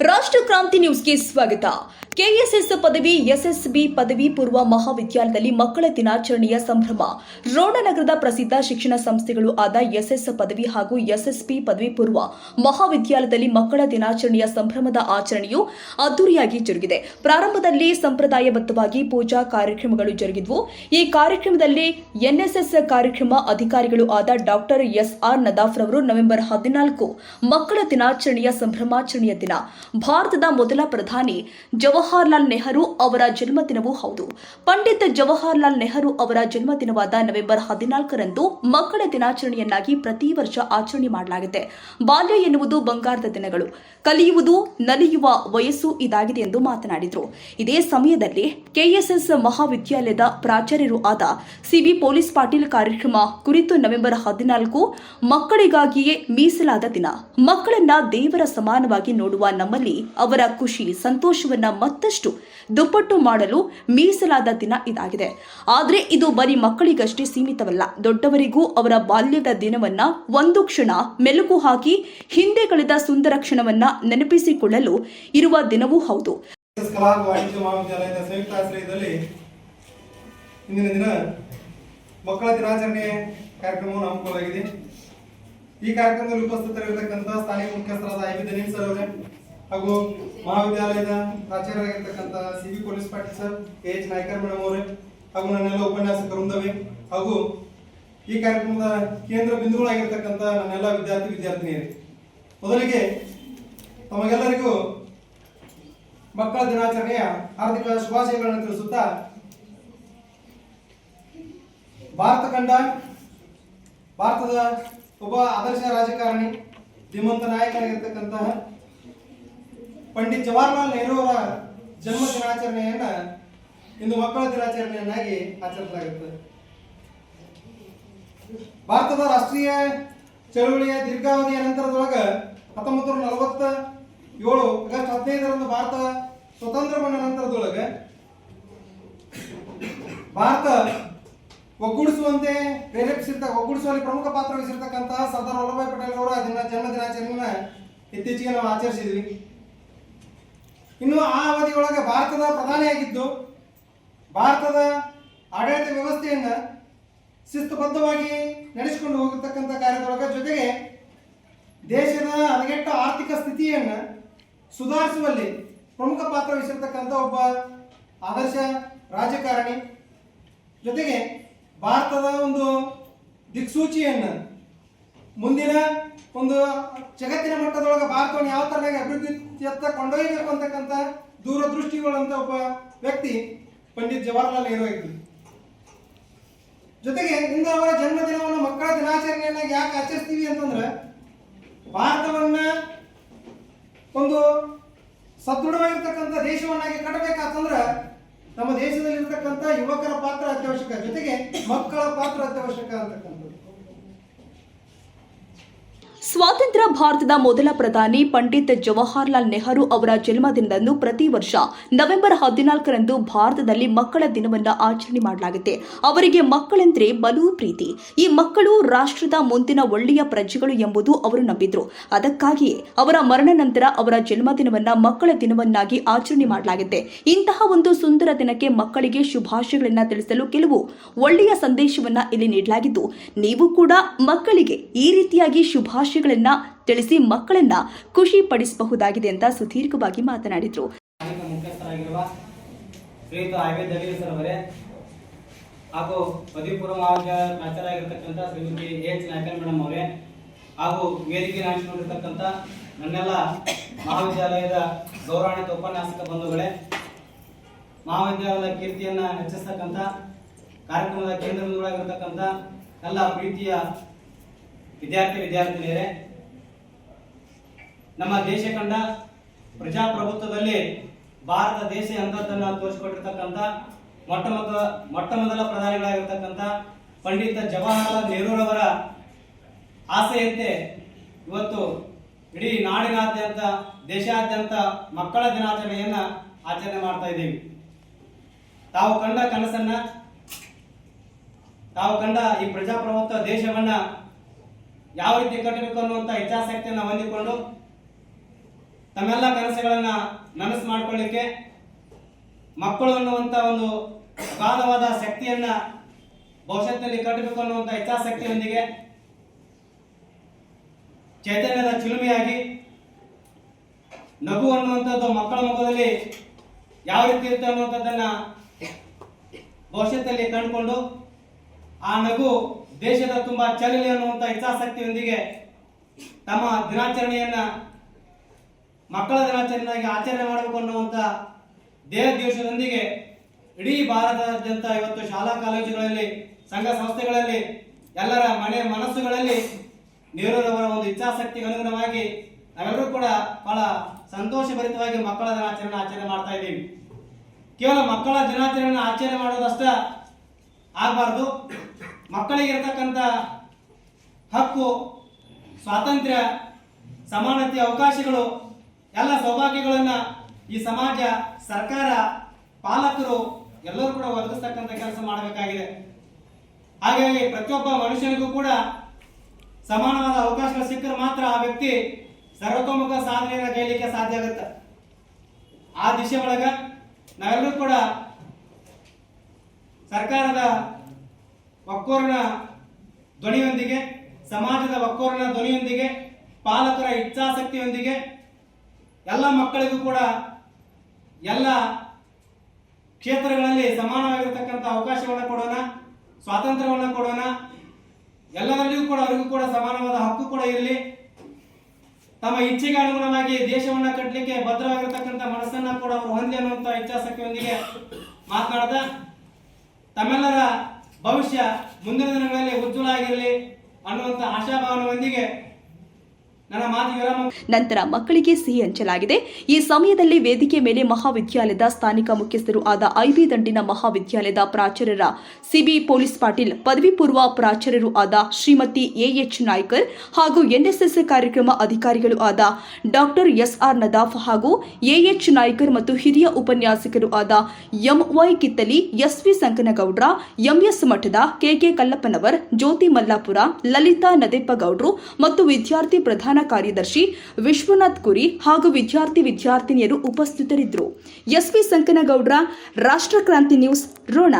ರಾಷ್ಟ್ರ ಕ್ರಾಂತಿ ನ್ಯೂಸ್ಗೆ ಸ್ವಾಗತ. ಕೆಎಸ್ಎಸ್ ಪದವಿ, ಎಸ್ಎಸ್ಬಿ ಪದವಿ ಪೂರ್ವ ಮಹಾವಿದ್ಯಾಲಯದಲ್ಲಿ ಮಕ್ಕಳ ದಿನಾಚರಣೆಯ ಸಂಭ್ರಮ. ರೋಣನಗರದ ಪ್ರಸಿದ್ಧ ಶಿಕ್ಷಣ ಸಂಸ್ಥೆಗಳು ಆದ ಎಸ್ಎಸ್ ಪದವಿ ಹಾಗೂ ಎಸ್ಎಸ್ಬಿ ಪದವಿ ಪೂರ್ವ ಮಹಾವಿದ್ಯಾಲಯದಲ್ಲಿ ಮಕ್ಕಳ ದಿನಾಚರಣೆಯ ಸಂಭ್ರಮದ ಆಚರಣೆಯು ಅದ್ದೂರಿಯಾಗಿ ಜರುಗಿದೆ. ಪ್ರಾರಂಭದಲ್ಲಿ ಸಂಪ್ರದಾಯಬದ್ಧವಾಗಿ ಪೂಜಾ ಕಾರ್ಯಕ್ರಮಗಳು ಜರುಗಿದ್ವು. ಈ ಕಾರ್ಯಕ್ರಮದಲ್ಲಿ ಎನ್ಎಸ್ಎಸ್ ಕಾರ್ಯಕ್ರಮ ಅಧಿಕಾರಿಗಳು ಆದ ಡಾಕ್ಟರ್ ಎಸ್ಆರ್ ನದಾಫ್ ರವರು ನವೆಂಬರ್ ಹದಿನಾಲ್ಕು ಮಕ್ಕಳ ದಿನಾಚರಣೆಯ ಸಂಭ್ರಮಾಚರಣೆಯ ದಿನ. ಭಾರತದ ಮೊದಲ ಪ್ರಧಾನಿ ಜವಾಹರ್ಲಾಲ್ ನೆಹರು ಅವರ ಜನ್ಮದಿನವೂ ಹೌದು. ಪಂಡಿತ್ ಜವಾಹರ್ಲಾಲ್ ನೆಹರು ಅವರ ಜನ್ಮದಿನವಾದ ನವೆಂಬರ್ ಹದಿನಾಲ್ಕರಂದು ಮಕ್ಕಳ ದಿನಾಚರಣೆಯನ್ನಾಗಿ ಪ್ರತಿ ವರ್ಷ ಆಚರಣೆ ಮಾಡಲಾಗಿದೆ. ಬಾಲ್ಯ ಎನ್ನುವುದು ಬಂಗಾರದ ದಿನಗಳು. ಕಲಿಯುವುದು, ನಲಿಯುವ ವಯಸ್ಸು ಇದಾಗಿದೆ ಎಂದು ಮಾತನಾಡಿದರು. ಇದೇ ಸಮಯದಲ್ಲಿ ಕೆಎಸ್ಎಸ್ ಮಹಾವಿದ್ಯಾಲಯದ ಪ್ರಾಚಾರ್ಯರು ಆದ ಸಿಬಿ ಪೊಲೀಸ್ ಪಾಟೀಲ್ ಕಾರ್ಯಕ್ರಮ ಕುರಿತು ನವೆಂಬರ್ ಹದಿನಾಲ್ಕು ಮಕ್ಕಳಿಗಾಗಿಯೇ ಮೀಸಲಾದ ದಿನ. ಮಕ್ಕಳನ್ನ ದೇವರ ಸಮಾನವಾಗಿ ನೋಡುವ ನಮ್ಮಲ್ಲಿ ಅವರ ಖುಷಿ, ಸಂತೋಷವನ್ನ ಮತ್ತಷ್ಟು ದುಪ್ಪಟ್ಟು ಮಾಡಲು ಮೀಸಲಾದ ದಿನ ಇದಾಗಿದೆ. ಆದರೆ ಇದು ಬರೀ ಮಕ್ಕಳಿಗಷ್ಟೇ ಸೀಮಿತವಲ್ಲ. ದೊಡ್ಡವರಿಗೂ ಅವರ ಬಾಲ್ಯದ ದಿನವನ್ನ ಒಂದು ಕ್ಷಣ ಮೆಲುಕು ಹಾಕಿ ಹಿಂದೆ ಕಳೆದ ಸುಂದರ ಕ್ಷಣವನ್ನ ನೆನಪಿಸಿಕೊಳ್ಳಲು ಇರುವ ದಿನವೂ ಹೌದು. ಇಂದಿನ ದಿನ ಮಕ್ಕಳ ದಿನಾಚರಣೆ ಕಾರ್ಯಕ್ರಮವನ್ನು ಹಮ್ಮಿಕೊಳ್ಳಲಾಗಿದೆ. ಈ ಕಾರ್ಯಕ್ರಮದಲ್ಲಿ ಉಪಸ್ಥಿತರಿರತಕ್ಕಂಥ ಸ್ಥಾನಿಕ ಮುಖ್ಯಸ್ಥರಾದ ಐ ಬಿ ದನೀಲ್ ಸರ್ ಅವರೇ ಹಾಗೂ ಮಹಾವಿದ್ಯಾಲಯದ ಪ್ರಾಚಾರ್ಯರಾಗಿರ್ತಕ್ಕಂಥ C V police Patil sir H Naikar madam ಅವರೇ, ಹಾಗೂ ನನ್ನೆಲ್ಲ ಉಪನ್ಯಾಸಕ ವೃಂದವೇ ಹಾಗೂ ಈ ಕಾರ್ಯಕ್ರಮದ ಕೇಂದ್ರ ಬಿಂದುಗಳಾಗಿರ್ತಕ್ಕಂಥ ನನ್ನೆಲ್ಲ ವಿದ್ಯಾರ್ಥಿ, ವಿದ್ಯಾರ್ಥಿನಿಯರೇ. ಮೊದಲಿಗೆ ತಮಗೆಲ್ಲರಿಗೂ ಮಕ್ಕಳ ದಿನಾಚರಣೆಯ ಹಾರ್ದಿಕ ಶುಭಾಶಯಗಳನ್ನು ತಿಳಿಸುತ್ತಾ, ಭಾರತ ಕಂಡ ಭಾರತದ ಒಬ್ಬ ಆದರ್ಶ ರಾಜಕಾರಣಿ, ಧೀಮಂತ ನಾಯಕನಾಗಿರ್ತಕ್ಕಂತಹ ಪಂಡಿತ್ ಜವಾಹರ್ಲಾಲ್ ನೆಹರು ಅವರ ಜನ್ಮ ದಿನಾಚರಣೆಯನ್ನ ಇಂದು ಮಕ್ಕಳ ದಿನಾಚರಣೆಯನ್ನಾಗಿ ಆಚರಿಸಲಾಗುತ್ತದೆ ಭಾರತದ ರಾಷ್ಟ್ರೀಯ ಚಳವಳಿಯ ದೀರ್ಘಾವಧಿಯ ನಂತರದೊಳಗ ಹತ್ತೊಂಬತ್ತು ನೂರ ನಲವತ್ತ ಏಳು ಆಗಸ್ಟ್ ಹದಿನೈದರಂದು ಭಾರತ ಸ್ವತಂತ್ರ ಬಂದ ನಂತರದೊಳಗೆ ಭಾರತ ಒಗ್ಗೂಡಿಸುವಂತೆ ಪ್ರೇರೇಪಿಸಿರ್ತ, ಒಗ್ಗೂಡಿಸುವಲ್ಲಿ ಪ್ರಮುಖ ಪಾತ್ರ ವಹಿಸಿರ್ತಕ್ಕಂತಹ ಸರ್ದಾರ್ ವಲ್ಲಭಾಯ್ ಪಟೇಲ್ ಅವರ ಜನ್ಮ ದಿನಾಚರಣೆಯನ್ನ ಇತ್ತೀಚೆಗೆ ನಾವು ಆಚರಿಸಿದ್ವಿ. ಇನ್ನು ಆ ಅವಧಿಯೊಳಗೆ ಭಾರತದ ಪ್ರಧಾನಿಯಾಗಿದ್ದು ಭಾರತದ ಆಡಳಿತ ವ್ಯವಸ್ಥೆಯನ್ನು ಶಿಸ್ತುಬದ್ಧವಾಗಿ ನಡೆಸಿಕೊಂಡು ಹೋಗಿರ್ತಕ್ಕಂಥ ಕಾರ್ಯದೊಳಗೆ ಜೊತೆಗೆ ದೇಶದ ಹದಗೆಟ್ಟ ಆರ್ಥಿಕ ಸ್ಥಿತಿಯನ್ನು ಸುಧಾರಿಸುವಲ್ಲಿ ಪ್ರಮುಖ ಪಾತ್ರ ವಹಿಸಿರ್ತಕ್ಕಂಥ ಒಬ್ಬ ಆದರ್ಶ ರಾಜಕಾರಣಿ. ಜೊತೆಗೆ ಭಾರತದ ಒಂದು ದಿಕ್ಸೂಚಿಯನ್ನು ಮುಂದಿನ ಒಂದು ಜಗತ್ತಿನ ಮಟ್ಟದೊಳಗೆ ಭಾರತವನ್ನು ಯಾವ ತರನಾಗಿ ಅಭಿವೃದ್ಧಿಯತ್ತ ಕೊಂಡೊಯ್ಯಬೇಕು ಅಂತಕ್ಕಂಥ ದೂರದೃಷ್ಟಿಗಳಂತ ಒಬ್ಬ ವ್ಯಕ್ತಿ ಪಂಡಿತ್ ಜವಾಹರ್ಲಾಲ್ ನೆಹರು ಇದ್ರು ಜೊತೆಗೆ ಇಂದು ಅವರ ಜನ್ಮದಿನವನ್ನು ಮಕ್ಕಳ ದಿನಾಚರಣೆಯನ್ನಾಗಿ ಯಾಕೆ ಆಚರಿಸ್ತೀವಿ ಅಂತಂದ್ರೆ ಭಾರತವನ್ನ ಒಂದು ಸದೃಢವಾಗಿರ್ತಕ್ಕಂಥ ದೇಶವನ್ನಾಗಿ ಕಟ್ಟಬೇಕಾತಂದ್ರ ನಮ್ಮ ದೇಶದಲ್ಲಿರ್ತಕ್ಕಂಥ ಯುವಕರ ಪಾತ್ರ ಅತ್ಯವಶ್ಯಕ, ಜೊತೆಗೆ ಮಕ್ಕಳ ಪಾತ್ರ ಅತ್ಯವಶ್ಯಕ ಅಂತಕ್ಕಂಥದ್ದು. ಸ್ವಾತಂತ್ರ್ಯ ಭಾರತದ ಮೊದಲ ಪ್ರಧಾನಿ ಪಂಡಿತ್ ಜವಾಹರ್ಲಾಲ್ ನೆಹರು ಅವರ ಜನ್ಮದಿನದಂದು ಪ್ರತಿ ವರ್ಷ ನವೆಂಬರ್ ಹದಿನಾಲ್ಕರಂದು ಭಾರತದಲ್ಲಿ ಮಕ್ಕಳ ದಿನವನ್ನು ಆಚರಣೆ ಮಾಡಲಾಗುತ್ತೆ. ಅವರಿಗೆ ಮಕ್ಕಳೆಂದರೆ ಬಲು ಪ್ರೀತಿ. ಈ ಮಕ್ಕಳು ರಾಷ್ಟ್ರದ ಮುಂದಿನ ಒಳ್ಳೆಯ ಪ್ರಜೆಗಳು ಎಂಬುದು ಅವರು ನಂಬಿದ್ರು. ಅದಕ್ಕಾಗಿಯೇ ಅವರ ಮರಣ ನಂತರ ಅವರ ಜನ್ಮದಿನವನ್ನು ಮಕ್ಕಳ ದಿನವನ್ನಾಗಿ ಆಚರಣೆ ಮಾಡಲಾಗುತ್ತೆ. ಇಂತಹ ಒಂದು ಸುಂದರ ದಿನಕ್ಕೆ ಮಕ್ಕಳಿಗೆ ಶುಭಾಶಯಗಳನ್ನು ತಿಳಿಸಲು ಕೆಲವು ಒಳ್ಳೆಯ ಸಂದೇಶವನ್ನು ಇಲ್ಲಿ ನೀಡಲಾಗಿದ್ದು, ನೀವು ಕೂಡ ಮಕ್ಕಳಿಗೆ ಈ ರೀತಿಯಾಗಿ ಶುಭಾಶಯಗಳನ್ನ ತಿಳಿಸಿ ಮಕ್ಕಳನ್ನ ಖುಷಿ ಪಡಿಸಬಹುದಾಗಿದೆ ಅಂತ ಸುದೀರ್ಘವಾಗಿ ಅವರೇ ಹಾಗೂ ಪದವಿ ಪೂರ್ವ ಮಹಾವಿದ್ಯಾಲಯ ಪ್ರಾಚಾರ್ಯರಾಗಿರ್ತಕ್ಕಂಥ ಶ್ರೀಮತಿ ಎಚ್ ನಾಯ್ಕಲ್ ಮೇಡಮ್ ಅವರೇ ಹಾಗೂ ವೇದಿಕೆ ನಾಶಿಕೊಂಡಿರ್ತಕ್ಕಂಥ ನನ್ನೆಲ್ಲ ಮಹಾವಿದ್ಯಾಲಯದ ಗೌರವಾನ್ವಿತ ಉಪನ್ಯಾಸಕ ಬಂಧುಗಳೇ, ಮಹಾವಿದ್ಯಾಲಯದ ಕೀರ್ತಿಯನ್ನ ಹೆಚ್ಚಿಸ್ತಕ್ಕಂಥ ಕಾರ್ಯಕ್ರಮದ ಕೇಂದ್ರ ಎಲ್ಲ ಪ್ರೀತಿಯ ವಿದ್ಯಾರ್ಥಿ, ವಿದ್ಯಾರ್ಥಿನಿಯರೇ, ನಮ್ಮ ದೇಶ ಕಂಡ ಪ್ರಜಾಪ್ರಭುತ್ವದಲ್ಲಿ ಭಾರತ ದೇಶ ಅಂತದ್ದನ್ನು ತೋರಿಸಿಕೊಟ್ಟಿರ್ತಕ್ಕಂಥ ಮೊಟ್ಟ ಮೊದಲ ಮೊಟ್ಟ ಮೊದಲ ಪ್ರಧಾನಿಗಳಾಗಿರ್ತಕ್ಕಂಥ ಪಂಡಿತ ಜವಾಹರಲಾಲ್ ನೆಹರೂರವರ ಆಸೆಯಂತೆ ಇವತ್ತು ಇಡೀ ನಾಡಿನಾದ್ಯಂತ, ದೇಶಾದ್ಯಂತ ಮಕ್ಕಳ ದಿನಾಚರಣೆಯನ್ನ ಆಚರಣೆ ಮಾಡ್ತಾ ಇದ್ದೀವಿ. ತಾವು ಕಂಡ ಕನಸನ್ನ, ತಾವು ಕಂಡ ಈ ಪ್ರಜಾಪ್ರಭುತ್ವ ದೇಶವನ್ನ ಯಾವ ರೀತಿ ಕಟ್ಟಬೇಕು ಅನ್ನುವಂತ ಇಚ್ಛಾಸಕ್ತಿಯನ್ನು ಹೊಂದಿಕೊಂಡು ತಮ್ಮೆಲ್ಲ ಕನಸುಗಳನ್ನ ನನಸು ಮಾಡ್ಕೊಳ್ಳಿಕ್ಕೆ ಮಕ್ಕಳು ಅನ್ನುವಂತ ಒಂದು ಅಗಾಧವಾದ ಶಕ್ತಿಯನ್ನ ಭವಿಷ್ಯದಲ್ಲಿ ಕಟ್ಟಬೇಕು ಅನ್ನುವಂತ ಇಚ್ಛಾಸಕ್ತಿಯೊಂದಿಗೆ ಚೈತನ್ಯದ ಚಿಲುಮೆಯಾಗಿ ನಗು ಅನ್ನುವಂಥದ್ದು ಮಕ್ಕಳ ಮುಖದಲ್ಲಿ ಯಾವ ರೀತಿ ಇರುತ್ತೆ ಅನ್ನುವಂಥದ್ದನ್ನ ಭವಿಷ್ಯದಲ್ಲಿ ಕಂಡುಕೊಂಡು ಆ ನಗು ದೇಶದ ತುಂಬಾ ಚಲಲಿ ಅನ್ನುವಂಥ ಹಿತಾಸಕ್ತಿಯೊಂದಿಗೆ ತಮ್ಮ ದಿನಾಚರಣೆಯನ್ನ, ಮಕ್ಕಳ ದಿನಾಚರಣೆಯಾಗಿ ಆಚರಣೆ ಮಾಡಬೇಕು ಅನ್ನುವಂಥ ದೇಹ ದಿವಸದೊಂದಿಗೆ ಇಡೀ ಭಾರತದಾದ್ಯಂತ ಇವತ್ತು ಶಾಲಾ ಕಾಲೇಜುಗಳಲ್ಲಿ, ಸಂಘ ಸಂಸ್ಥೆಗಳಲ್ಲಿ, ಎಲ್ಲರ ಮನೆ ಮನಸ್ಸುಗಳಲ್ಲಿ ನೆಹರೂರವರ ಒಂದು ಇಚ್ಛಾಸಕ್ತಿಗೆ ಅನುಗುಣವಾಗಿ ನಾವೆಲ್ಲರೂ ಕೂಡ ಬಹಳ ಸಂತೋಷಭರಿತವಾಗಿ ಮಕ್ಕಳ ದಿನಾಚರಣೆ ಆಚರಣೆ ಮಾಡ್ತಾ ಇದ್ದೀವಿ. ಕೇವಲ ಮಕ್ಕಳ ದಿನಾಚರಣೆ ಆಚರಣೆ ಮಾಡೋದಷ್ಟ ಆಗಬಾರ್ದು. ಮಕ್ಕಳಿಗೆ ಇರತಕ್ಕಂಥ ಹಕ್ಕು, ಸ್ವಾತಂತ್ರ್ಯ, ಸಮಾನತೆ, ಅವಕಾಶಗಳು, ಎಲ್ಲ ಸೌಭಾಗ್ಯಗಳನ್ನು ಈ ಸಮಾಜ, ಸರ್ಕಾರ, ಪಾಲಕರು ಎಲ್ಲರೂ ಕೂಡ ಒದಗಿಸ್ತಕ್ಕಂಥ ಕೆಲಸ ಮಾಡಬೇಕಾಗಿದೆ. ಹಾಗಾಗಿ ಪ್ರತಿಯೊಬ್ಬ ಮನುಷ್ಯನಿಗೂ ಕೂಡ ಸಮಾನವಾದ ಅವಕಾಶಗಳು ಸಿಕ್ಕರೆ ಮಾತ್ರ ಆ ವ್ಯಕ್ತಿ ಸರ್ವತೋಮುಖ ಸಾಧನೆಯನ್ನು ಕೈಲಿಕ್ಕೆ ಸಾಧ್ಯ ಆಗುತ್ತೆ. ಆ ದಿಶೆ ಒಳಗ ನಾವೆಲ್ಲರೂ ಕೂಡ ಸರ್ಕಾರದ ಒಕ್ಕೋರನ ಧ್ವನಿಯೊಂದಿಗೆ, ಸಮಾಜದ ಒಕ್ಕೋರನ ಧ್ವನಿಯೊಂದಿಗೆ, ಪಾಲಕರ ಇಚ್ಛಾಸಕ್ತಿಯೊಂದಿಗೆ, ಎಲ್ಲ ಮಕ್ಕಳಿಗೂ ಕೂಡ ಎಲ್ಲ ಕ್ಷೇತ್ರಗಳಲ್ಲಿ ಸಮಾನವಾಗಿರತಕ್ಕಂಥ ಅವಕಾಶವನ್ನು ಕೊಡೋಣ, ಸ್ವಾತಂತ್ರ್ಯವನ್ನು ಕೊಡೋಣ. ಎಲ್ಲರಲ್ಲಿಯೂ ಕೂಡ ಅವರಿಗೂ ಕೂಡ ಸಮಾನವಾದ ಹಕ್ಕು ಕೂಡ ಇರಲಿ. ತಮ್ಮ ಇಚ್ಛೆಗೆ ಅನುಗುಣವಾಗಿ ದೇಶವನ್ನು ಕಟ್ಟಲಿಕ್ಕೆ ಭದ್ರವಾಗಿರ್ತಕ್ಕಂಥ ಮನಸ್ಸನ್ನ ಕೂಡ ಅವರು ಹೊಂದಿ ಅನ್ನುವಂಥ ಇಚ್ಛಾಸಕ್ತಿಯೊಂದಿಗೆ ಮಾತನಾಡ್ತಾ ತಮ್ಮೆಲ್ಲರ ಭವಿಷ್ಯ ಮುಂದಿನ ದಿನಗಳಲ್ಲಿ ಉಜ್ವಲ ಆಗಿರಲಿ ಅನ್ನುವಂಥ ಆಶಾಭಾವನೆಯೊಂದಿಗೆ ನಂತರ ಮಕ್ಕಳಿಗೆ ಸಿಹಿ ಹಂಚಲಾಗಿದೆ. ಈ ಸಮಯದಲ್ಲಿ ವೇದಿಕೆ ಮೇಲೆ ಮಹಾವಿದ್ಯಾಲಯದ ಸ್ಥಾನಿಕ ಮುಖ್ಯಸ್ಥರು ಆದ ಐಬಿ ದಂಡಿನ ಮಹಾವಿದ್ಯಾಲಯದ ಪ್ರಾಚಾರ್ಯರ ಸಿಬಿ ಪೊಲೀಸ್ ಪಾಟೀಲ್, ಪದವಿ ಪೂರ್ವ ಪ್ರಾಚಾರ್ಯರು ಆದ ಶ್ರೀಮತಿ ಎಎಚ್ ನಾಯ್ಕರ್ ಹಾಗೂ ಎನ್ಎಸ್ಎಸ್ ಕಾರ್ಯಕ್ರಮ ಅಧಿಕಾರಿಗಳು ಆದ ಡಾಕ್ಟರ್ ಎಸ್ಆರ್ ನದಾಫ್ ಹಾಗೂ ಎಎಚ್ ನಾಯ್ಕರ್ ಮತ್ತು ಹಿರಿಯ ಉಪನ್ಯಾಸಕರು ಆದ M Y Kittali, S V Sankanagoudra, M S Mathad K K Kallappanavar, Jyoti Mallapura, Lalita Nadeppagoudru ಮತ್ತು ವಿದ್ಯಾರ್ಥಿ ಪ್ರಧಾನ ಕಾರ್ಯದರ್ಶಿ ವಿಶ್ವನಾಥ್ ಕುರಿ ಹಾಗೂ ವಿದ್ಯಾರ್ಥಿ ವಿದ್ಯಾರ್ಥಿನಿಯರು ಉಪಸ್ಥಿತರಿದ್ದರು. S V Sankanagoudra Rashtrakranti news Ron.